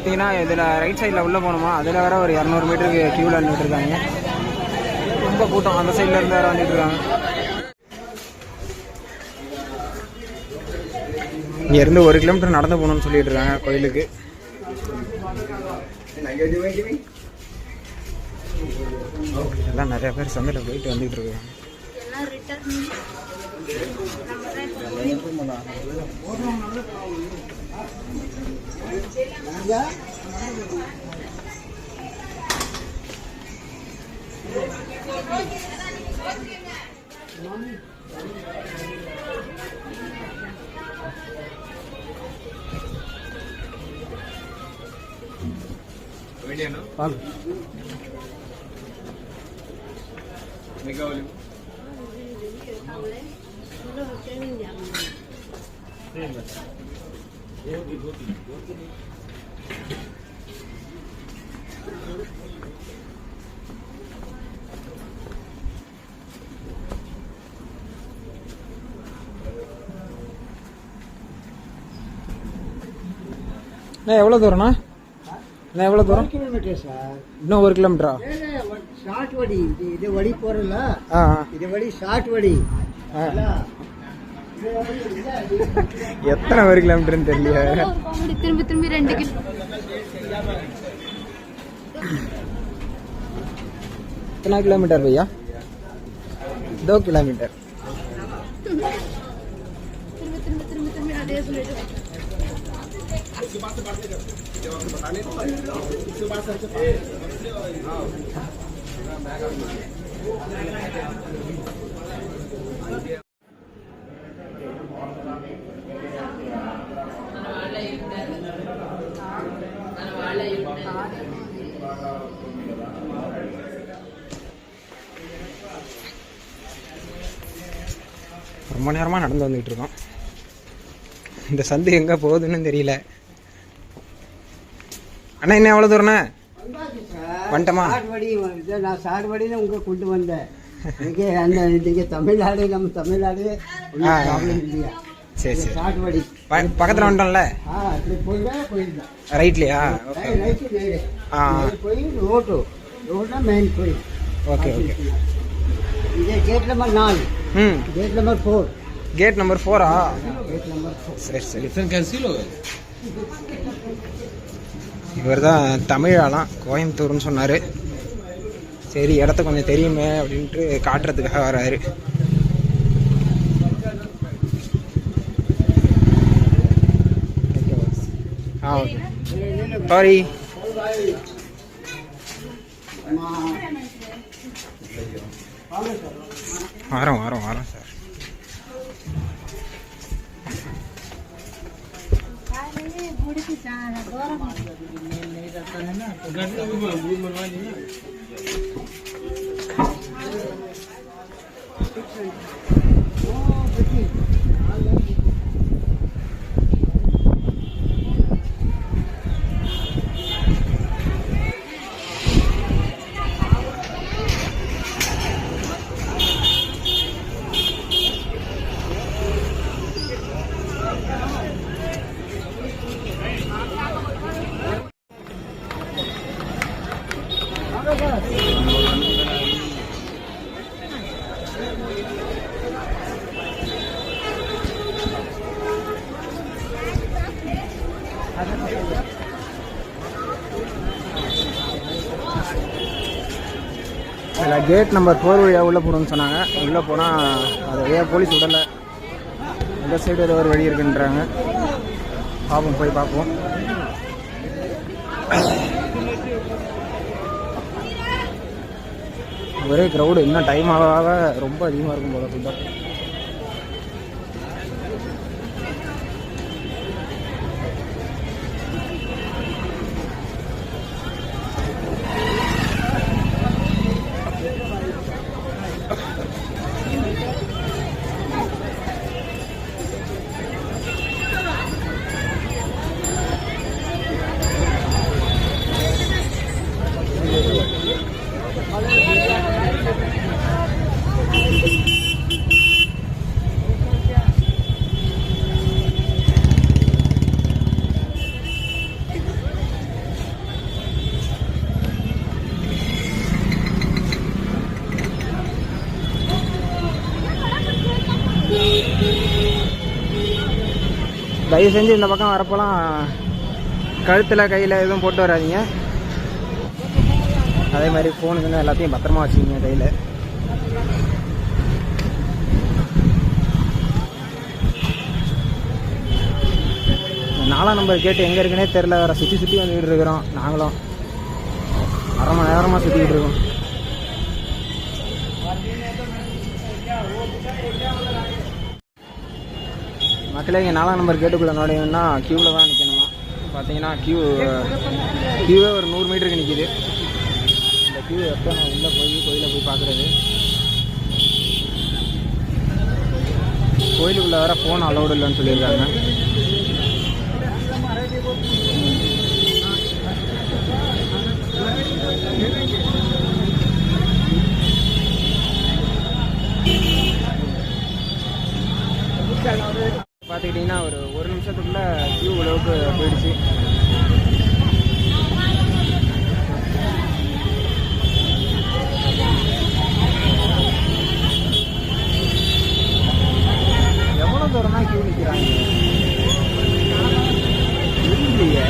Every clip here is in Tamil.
பார்த்தீங்கன்னா இதில் ரைட் சைடில் உள்ளே போனோமா அதில் வர ஒரு இரநூறு மீட்டருக்கு க்யூவில் நின்றுட்டு இருக்காங்க. ரொம்ப கூட்டம். அந்த சைடில் இருந்து வேறு வந்துட்டு இருக்காங்க. இங்கேருந்து ஒரு கிலோமீட்டர் நடந்து போகணும்னு சொல்லிட்டு இருக்காங்க கோயிலுக்கு. எல்லாம் நிறைய பேர் சந்தையில் போயிட்டு வந்துட்டு இருக்காங்க. పాలు మీకు కావాలి Thank you. அண்ணா எவ்வளோ தூரம்ண்ணா? அண்ணா எவ்வளோ தூரம்? கிலோமீட்டர் சார் இன்னும் ஒரு கிலோமீட்டரா ஷார்ட் வடி. இது வழி போறல ஆ இது வழி ஷார்ட் வடி. எத்தனை ஒரு கிலோமீட்டர்னு தெரியல திரும்பி திரும்பி ரெண்டு கிலோ. எத்தனை கிலோமீட்டர் பையா? दो கிலோமீட்டர். திரும்ப திரும்ப ரொம்ப நேரமாக நடந்து வந்துகிட்டு இருக்கோம். இந்த சந்து எங்கே போகுதுன்னு தெரியல. அண்ணா என்ன எவ்வளோ தூரண்ணா வந்துட்டோமா? நான் ஷார்ட் வடின்னு உங்க கொண்டு வந்தேன். இங்கே அந்த இங்கே தமிழ்நாடு நம்ம தமிழ்நாடு சரி சரி. ப- பக்கத்தில் வந்துட்டோம்ல? ரைட்லையா ஆ. போய் ரோட்டு ரோட்னா மெயின் கோயில் ஓகே ஓகே இது கேட் நம்பர் நாலு. ம் gate number four gate number ஃபோரா gate number four சரி சரி. இவர் தான் தமிழாலாம் கோயம்புத்தூர்னு சொன்னார். சரி இடத்த கொஞ்சம் தெரியுமே அப்படின்ட்டு காட்டுறதுக்காக வராரு. ஆ ஓகே. சாரி आ रहा हूँ आ रहा हूँ आ रहा हूँ सर இதில் கேட் நம்பர் ஃபோர் வழியாக உள்ளே போகணும்னு சொன்னாங்க. உள்ளே போனால் அது வழியாக போலீஸ் விடலை. இந்த சைடு ஏதோ ஒரு வழி இருக்குன்றாங்க. பார்ப்போம் போய் பார்ப்போம் ஒரே க்ரௌடு இன்னும் டைம் ஆக ரொம்ப அதிகமாக இருக்கும் போல கூட்டம் தயவு செஞ்சு இந்த பக்கம் வரப்போலாம் கழுத்தில் கையில் எதுவும் போட்டு வராதீங்க. அதே மாதிரி ஃபோனுக்குங்க எல்லாத்தையும் பத்திரமா வச்சுக்கிங்க கையில். நாலாம் நம்பர் கேட்டு எங்கே இருக்குன்னே தெரில வேறு சுற்றி சுற்றி வந்துக்கிட்டு இருக்கிறோம். நாங்களும் அரை மணி நேரமாக சுற்றிக்கிட்டு இருக்கோம். மக்களே இங்கே நாலாம் நம்பர் கேட்டுக்குள்ளே நுழையணும்னா க்யூவில் தான் நிற்கணுமா பார்த்தீங்கன்னா க்யூ க்யூவே ஒரு நூறு மீட்டருக்கு நிற்கிது இந்த க்யூ எப்போ நான் உள்ளே போய் கோயிலில் போய் பார்க்குறது கோயிலுக்குள்ளே வர ஃபோன் அலௌடு இல்லைன்னு சொல்லியிருக்காங்க. பார்த்துக்கிட்டிங்கன்னா ஒரு ஒரு நிமிஷத்துக்குள்ள க்யூ அளவுக்கு போயிடுச்சு. எவ்வளோ தூரம் தான் க்யூ நிற்கிறாங்க இல்லையே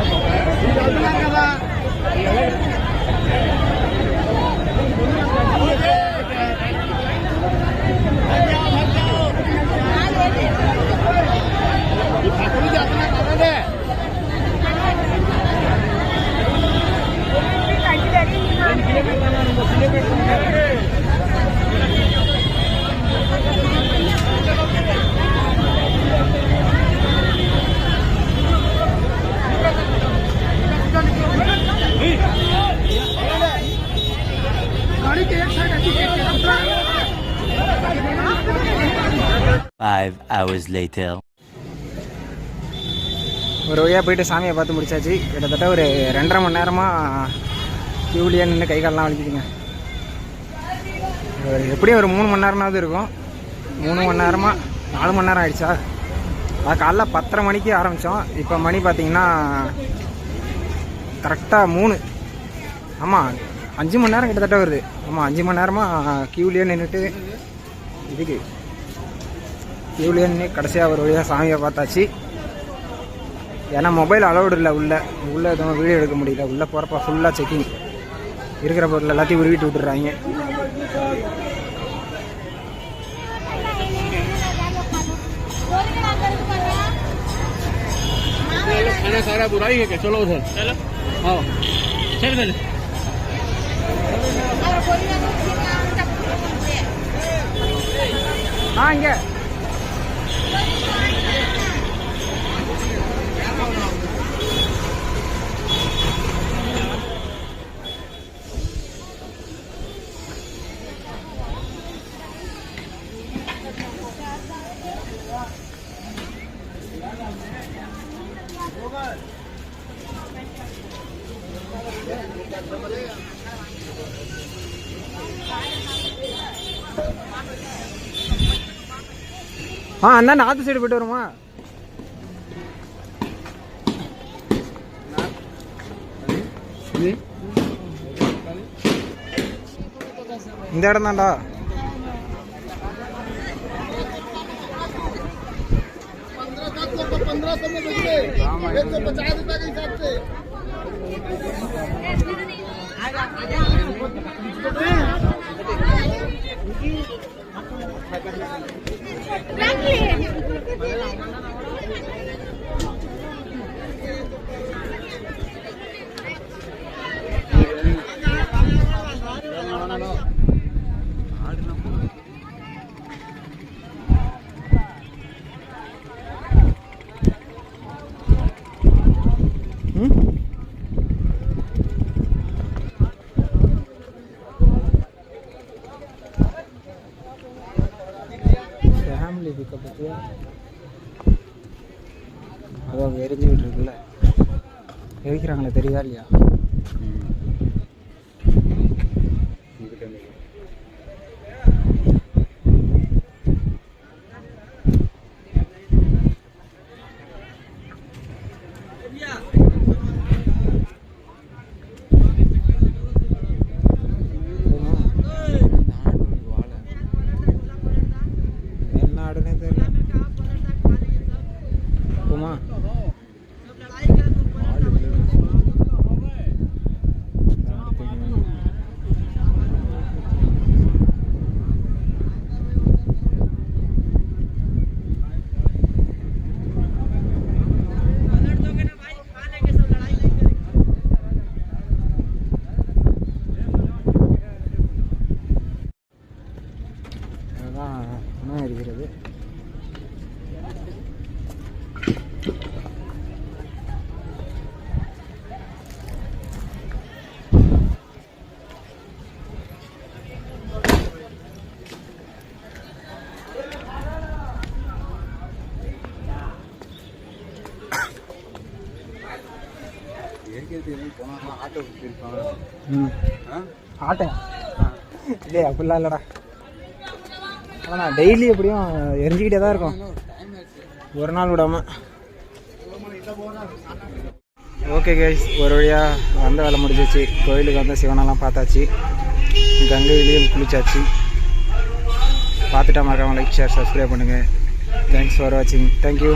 你找这两个吧 Five hours later. ஒரு வழியாக போயிட்டு சாமியை பார்த்து முடிச்சாச்சு. கிட்டத்தட்ட ஒரு ரெண்டரை மணி நேரமாக க்யூலியே நின்று கை காலெலாம் வலிக்குதுங்க. ஒரு எப்படியும் ஒரு மூணு மணி நேரமாவது இருக்கும். மூணு மணி நேரமாக நாலு மணி நேரம் ஆயிடுச்சா? அது காலைல பத்தரை மணிக்கு ஆரம்பித்தோம் இப்போ மணி பார்த்தீங்கன்னா கரெக்டாக மூணு. ஆமாம் அஞ்சு மணி நேரம் கிட்டத்தட்ட வருது. ஆமாம் அஞ்சு மணி நேரமாக க்யூலியே நின்றுட்டு இதுக்கு க்யூலியே நின்று கடைசியாக ஒரு வழியாக சாமியை பார்த்தாச்சு ஏன்னா மொபைல் அலௌடு இல்லை உள்ளே உள்ளே எதுவும் வீடியோ எடுக்க முடியல உள்ளே போகிறப்ப ஃபுல்லாக செக்கிங் இருக்கிற பொருள் எல்லாத்தையும் உருவிட்டு விட்டுறாங்க खाना सारा बुराई है क्या चलो उधर चलो हाँ चल चल ஆ ஆ அண்ணா நார்த்து சைடு போயிட்டு வருமா? இந்த இடம் தான்டா. ம் Lagi, lebih. ஃபேமிலி பிக்கப் பற்றியா எரிஞ்சுக்கிட்டு இருக்குல்ல. எரிக்கிறாங்களே தெரியுதா இல்லையா? आडने तेरे उमा। ம். ஆட்டோ? இல்லையே அப்படிலாம் இல்லைடா. ஆனால் டெய்லி எப்படியும் எரிஞ்சிக்கிட்டே தான் இருக்கும். ஒரு நாள் விடாம. ஓகே கைஸ் ஒரு வழியாக வந்த வேலை முடிஞ்சிச்சு. கோயிலுக்கு வந்து சிவனெல்லாம் பார்த்தாச்சு. கங்கையிலையும் குளிச்சாச்சு. பார்த்துட்டா மறக்காம லைக் ஷேர் சப்ஸ்கிரைப் பண்ணுங்கள் தேங்க்ஸ் ஃபார் வாட்சிங் தேங்க்யூ